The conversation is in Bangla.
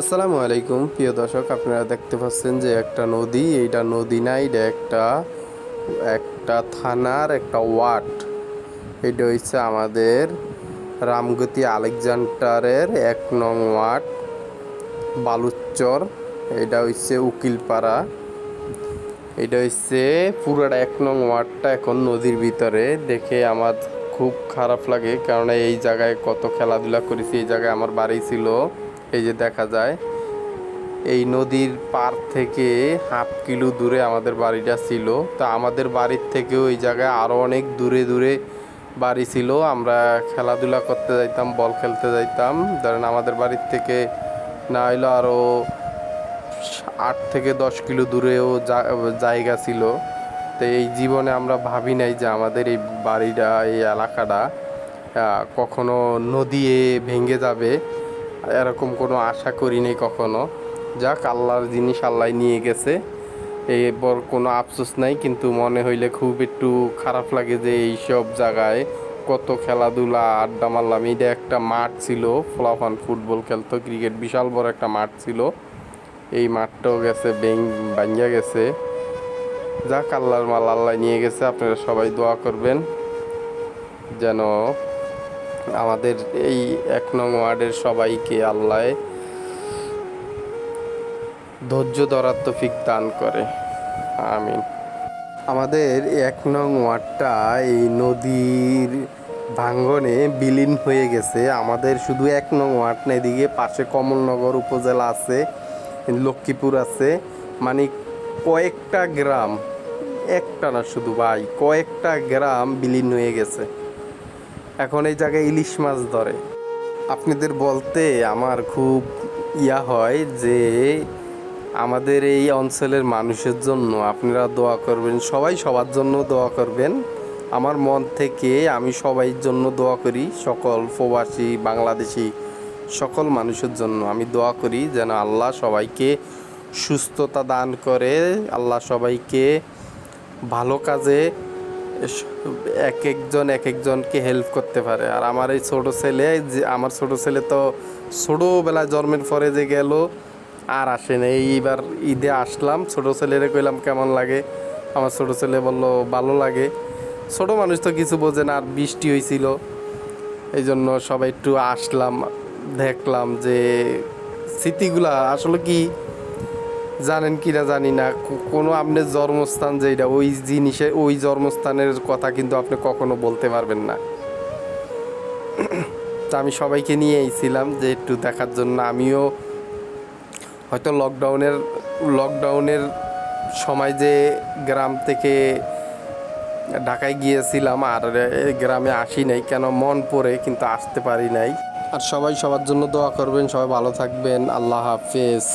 আসসালামু আলাইকুম, প্রিয় দর্শক, আপনারা দেখতে পাচ্ছেন যে একটা নদী, এইটা নদী না এটা একটা একটা থানার একটা ওয়ার্ড। এটা হচ্ছে আমাদের রামগতি আলেকজান্ডারের এক নং ওয়ার্ড, বালুচর। এটা হচ্ছে উকিলপাড়া। এটা হচ্ছে পুরোটা এক নং ওয়ার্ডটা এখন নদীর ভিতরে। দেখে আমার খুব খারাপ লাগে, কারণ এই জায়গায় কত খেলাধুলা করেছি, এই জায়গায় আমার বাড়ি ছিল। এই যে দেখা যায়, এই নদীর পার থেকে হাফ কিলো দূরে আমাদের বাড়িটা ছিল। তো আমাদের বাড়ির থেকেও এই জায়গায় আরও অনেক দূরে দূরে বাড়ি ছিল। আমরা খেলাধুলা করতে যাইতাম, বল খেলতে যাইতাম। ধরেন আমাদের বাড়ির থেকে না হইল আরও আট থেকে দশ কিলো দূরেও জায়গা ছিল। তো এই জীবনে আমরা ভাবি নাই যে আমাদের এই বাড়িটা, এই এলাকাটা কখনো নদী ভেঙে যাবে। এরকম কোনো আশা করিনি কখনো। যাক, আল্লাহর জিনিস আল্লাহ নিয়ে গেছে। এরপর কোনো আফসোস নাই, কিন্তু মনে হইলে খুব একটু খারাপ লাগে যে এইসব জায়গায় কত খেলাধুলা, আড্ডা মারলাম। এটা একটা মাঠ ছিল, ফলাফান ফুটবল খেলতো, ক্রিকেট বিশাল বড় একটা মাঠ ছিল। এই মাঠটাও গেছে বেং ভাঙ্গা গেছে। যাক, আল্লাহর মাল আল্লাহ নিয়ে গেছে, আপনারা সবাই দোয়া করবেন। যেন আমাদের এই এক নং ওয়ার্ডের সবাইকে আল্লাহ ধৈর্য ধরার তৌফিক দান করে। আমিন। আমাদের এক নং ওয়ার্ডটা এই নদীর ভাঙ্গনে বিলীন হয়ে গেছে। আমাদের শুধু এক নং ওয়ার্ড না, এদিকে পাশে কমলনগর উপজেলা আছে, লক্ষ্মীপুর আছে। মানে কয়েকটা গ্রাম, একটা না শুধু ভাই, কয়েকটা গ্রাম বিলীন হয়ে গেছে। এখন এই জায়গায় ইলিশ মাছ ধরে। আপনাদের বলতে আমার খুব ইয়া হয় যে আমাদের এই অঞ্চলের মানুষের জন্য আপনারা দোয়া করবেন, সবাই সবার জন্য দোয়া করবেন। আমার মন থেকে আমি সবাই জন্য দোয়া করি, সকল প্রবাসী, বাংলাদেশি, সকল মানুষের জন্য আমি দোয়া করি যেন আল্লাহ সবাইকে সুস্থতা দান করে, আল্লাহ সবাইকে ভালো কাজে এক একজন, এক একজনকে হেল্প করতে পারে। আর আমার এই ছোটো ছেলে যে আমার ছোট ছেলে তো ছোটোবেলায় জন্মের পরে যে গেল, আর আসে না এইবার ঈদে আসলাম, ছোটো ছেলেরে কইলাম, কেমন লাগে? আমার ছোট ছেলে বলল, ভালো লাগে। ছোট মানুষ তো কিছু বোঝে না, আর বৃষ্টি হয়েছিল এই জন্য সবাই একটু আসলাম, দেখলাম যে স্মৃতিগুলা আসলে কি জানেন কি না জানি না। কোনো আপনার জন্মস্থান যেটা ওই জিনিসের ওই জন্মস্থানের কথা কিন্তু আপনি কখনো বলতে পারবেন না। তা আমি সবাইকে নিয়ে এসেছিলাম যে একটু দেখার জন্য। আমিও হয়তো লকডাউনের লকডাউনের সময় যে গ্রাম থেকে ঢাকায় গিয়েছিলাম, আর গ্রামে আসি নাই, কেন মন পড়ে, কিন্তু আসতে পারি নাই। আর সবাই সবার জন্য দোয়া করবেন, সবাই ভালো থাকবেন। আল্লাহ হাফেজ।